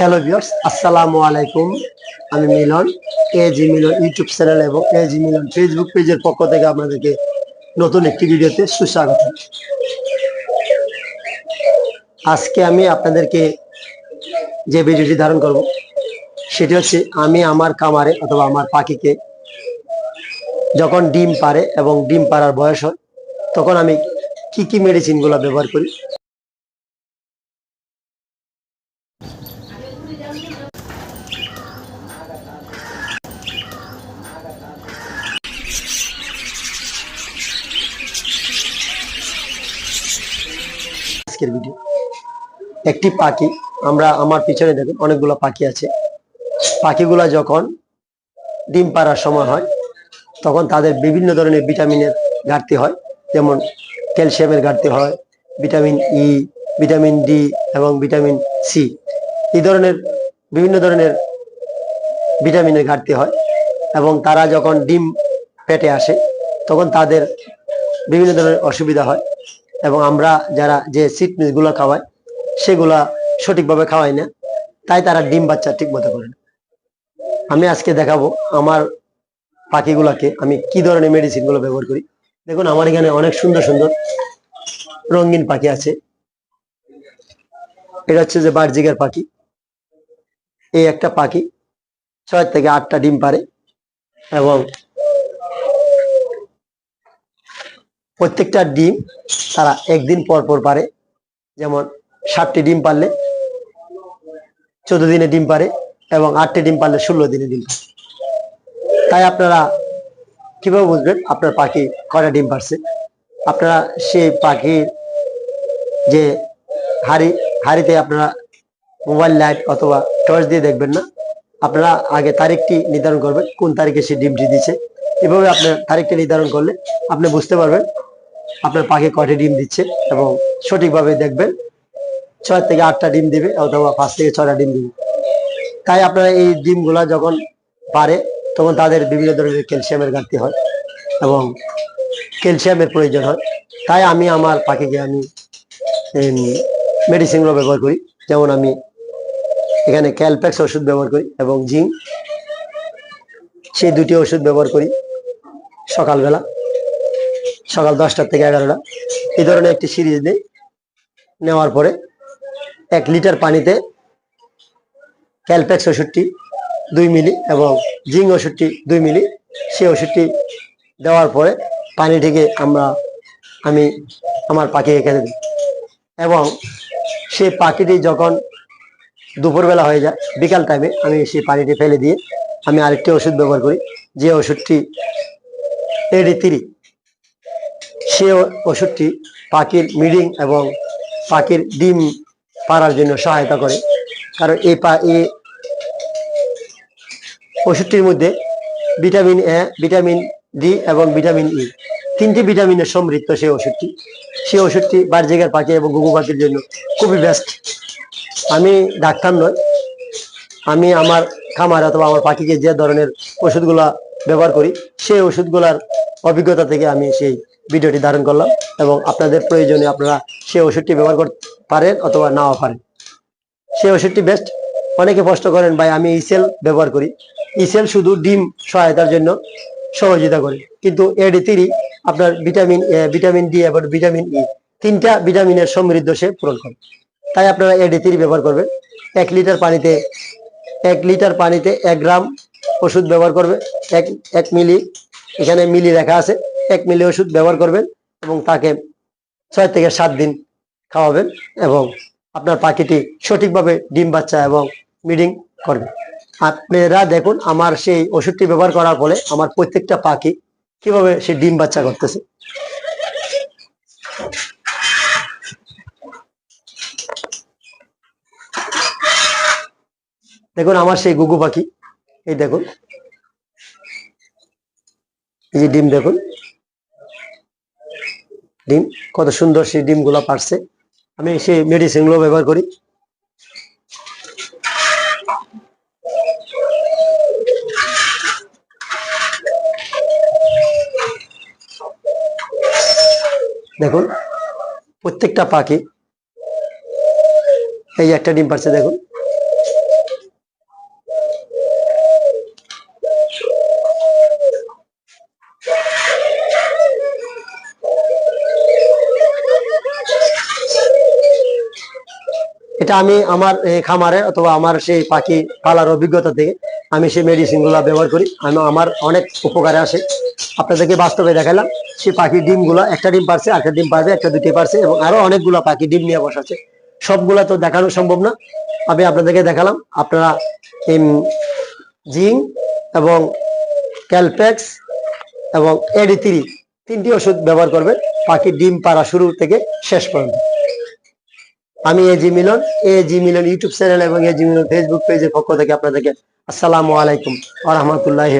Hello viewers আসসালামু আলাইকুম আমি মিলন এ জি মিলন ইউটিউব চ্যানেল এবং এ জি মিলন ফেসবুক পেজের পক্ষ থেকে আপনাদেরকে নতুন একটি ভিডিওতে সুস্বাগত। আজকে আমি আপনাদেরকে যে ভিডিওটি ধারণ করব, সেটি হচ্ছে আমি আমার কামারে অথবা আমার পাখিকে যখন ডিম পারে এবং ডিম পাড়ার বয়স হয়, তখন আমি কি কি মেডিসিনগুলো ব্যবহার করি আজকের ভিডিও একটি পাখি, আমরা আমার পিছনে দেখুন, অনেকগুলো পাখি আছে। পাখিগুলা যখন ডিম পাড়ার সময় হয়, তখন তাদের বিভিন্ন ধরনের ভিটামিনের ঘাটতি হয়, যেমন ক্যালসিয়ামের ঘাটতি হয়, ভিটামিন ই ভিটামিন ডি এবং ভিটামিন সি এই ধরনের, বিভিন্ন ধরনের ভিটামিনের ঘাটতি হয় এবং তারা যখন ডিম পেটে আসে, তখন তাদের বিভিন্ন ধরনের অসুবিধা হয় এবং আমরা যারা যে সিটনেসগুলো খাওয়াই, সেগুলা সঠিকভাবে খাওয়াই না, তাই তারা ডিম বাচ্চা ঠিক মতো করে না। আমি আজকে দেখাবো আমার পাখিগুলাকে আমি কি ধরনের মেডিসিনগুলো ব্যবহার করি। দেখুন, আমার এখানে অনেক সুন্দর সুন্দর রঙিন পাখি আছে। এটা হচ্ছে যে বার্জিকের পাখি। এই একটা পাখি, ছয় থেকে আটটা ডিম পারে এবং প্রত্যেকটা ডিম তারা একদিন পর পর পারে। যেমন ষাটটি ডিম পারলে চোদ্দ দিনে ডিম পারে এবং আটটি ডিম পারলে ষোলো দিনে ডিম পারে। তাই আপনারা কীভাবে বুঝবেন আপনার পাখি কয়টা ডিম পারছে? আপনারা সেই পাখির যে হাড়ি, হাড়িতে আপনারা মোবাইল লাইট অথবা টর্চ দিয়ে দেখবেন না। আপনারা আগে তারিখটি নির্ধারণ করবেন, কোন তারিখে সে ডিমটি দিচ্ছে এভাবে আপনার তারিখটি নির্ধারণ করলে আপনি বুঝতে পারবেন আপনার পাখি কয়টি ডিম দিচ্ছে এবং সঠিকভাবে দেখবেন ছয় থেকে আটটা ডিম দিবে অথবা পাঁচ থেকে ছয়টা ডিম দিবে। তাই আপনারা এই ডিমগুলা যখন পারে, তখন তাদের বিভিন্ন ধরনের ক্যালসিয়ামের ঘাটতি হয় এবং ক্যালসিয়ামের প্রয়োজন হয়। তাই আমি আমার পাখিকে আমি মেডিসিনগুলো ব্যবহার করি। যেমন আমি এখানে ক্যালপ্যাক্স ওষুধ ব্যবহার করি এবং জিঙ্ক, সেই দুটি ওষুধ ব্যবহার করি সকালবেলা, সকাল দশটা থেকে এগারোটা। এই ধরনের একটি সিরিজ নেই নেওয়ার পরে এক লিটার পানিতে ক্যালপ্যাক্স ওষুধটি দুই মিলি এবং জিং ওষুধটি দুই মিলি, সেই ওষুধটি দেওয়ার পরে পানিটিকে আমরা, আমি আমার পাখিকে খেতে দিই। এবং সেই পাখিটি যখন দুপুরবেলা হয়ে যায়। বিকাল টাইমে আমি সেই পানিটি ফেলে দিয়ে আমি আরেকটি ওষুধ ব্যবহার করি। যে ওষুধটি এডি তিরি সে ওষুধটি পাখির মিডিং এবং পাখির ডিম পাড়ার জন্য সহায়তা করে। কারণ এই পা এই ওষুধটির মধ্যে ভিটামিন এ ভিটামিন ডি এবং ভিটামিন ই তিনটি ভিটামিনের সমৃদ্ধ সেই ওষুধটি। সেই ওষুধটি বার্জিকের পাখি এবং গুগু পাখির জন্য খুবই বেস্ট আমি ডাক্তার নয় আমি আমার খামার অথবা আমার পাখিকে যে ধরনের ওষুধগুলা ব্যবহার করি, সেই ওষুধগুলার অভিজ্ঞতা থেকে আমি সেই ভিডিওটি ধারণ করলাম এবং আপনাদের প্রয়োজনে আপনারা সেই ওষুধটি ব্যবহার করতে পারেন অথবা নাও পারেন। সেই ওষুধটি বেস্ট অনেকে প্রশ্ন করেন, ভাই, আমি ইসেল ব্যবহার করি। ইসেল শুধু ডিম সহায়তার জন্য সহযোগিতা করে, কিন্তু এডি তিরি আপনার ভিটামিন এ ভিটামিন ডি এবং ভিটামিন ই তিনটা ভিটামিনের সমৃদ্ধ সে পূরণ করে। তাই আপনারা এডি তিরি ব্যবহার করবেন। এক লিটার পানিতে, এক লিটার পানিতে এক গ্রাম ওষুধ ব্যবহার করবে এক এক মিলি, এখানে মিলি লেখা আছে। এক মিলি ওষুধ ব্যবহার করবেন এবং তাকে ছয় থেকে সাত দিন খাওয়াবেন এবং আপনার পাখিটি সঠিকভাবে ডিম বাচ্চা এবং মিডিং করবে। আপনারা দেখুন আমার সেই ওষুধটি ব্যবহার করার ফলে আমার প্রত্যেকটা পাখি কীভাবে সে ডিম বাচ্চা করতেছে। দেখুন, আমার সেই গুগু পাখি। এই দেখুন। এই যে ডিম দেখুন। ডিম, কত সুন্দর সেই ডিমগুলো পারছে। আমি সেই মেডিসিনগুলো ব্যবহার করি। দেখুন, প্রত্যেকটা পাখি, এই একটা ডিম পারছে, দেখুন। এটা আমি আমার খামারে অথবা আমার সেই পাখি পালার অভিজ্ঞতা থেকে আমি সেই মেডিসিনগুলা ব্যবহার করি। আমি, আমার অনেক উপকারে আসে। আপনাদেরকে বাস্তবে দেখালাম, সেই পাখির ডিমগুলা একটা ডিম পারছে একটা ডিম পারবে, একটা দুটি পারছে এবং আরও অনেকগুলো পাখি ডিম নিয়ে বসাচ্ছে সবগুলা তো দেখানো সম্ভব না। আমি আপনাদেরকে দেখালাম, আপনারা জিং এবং ক্যালপ্যাক্স এবং এডি তিনটি ওষুধ ব্যবহার করবেন। পাখির ডিম পাড়া শুরু থেকে শেষ পর্যন্ত। আমি এ জি মিলন এ জি মিলন ইউটিউব চ্যানেল এবং এ জি মিলন ফেসবুক পেজের পক্ষ থেকে আপনাদেরকে আসসালামু আলাইকুম আ রহমতুল্লাহ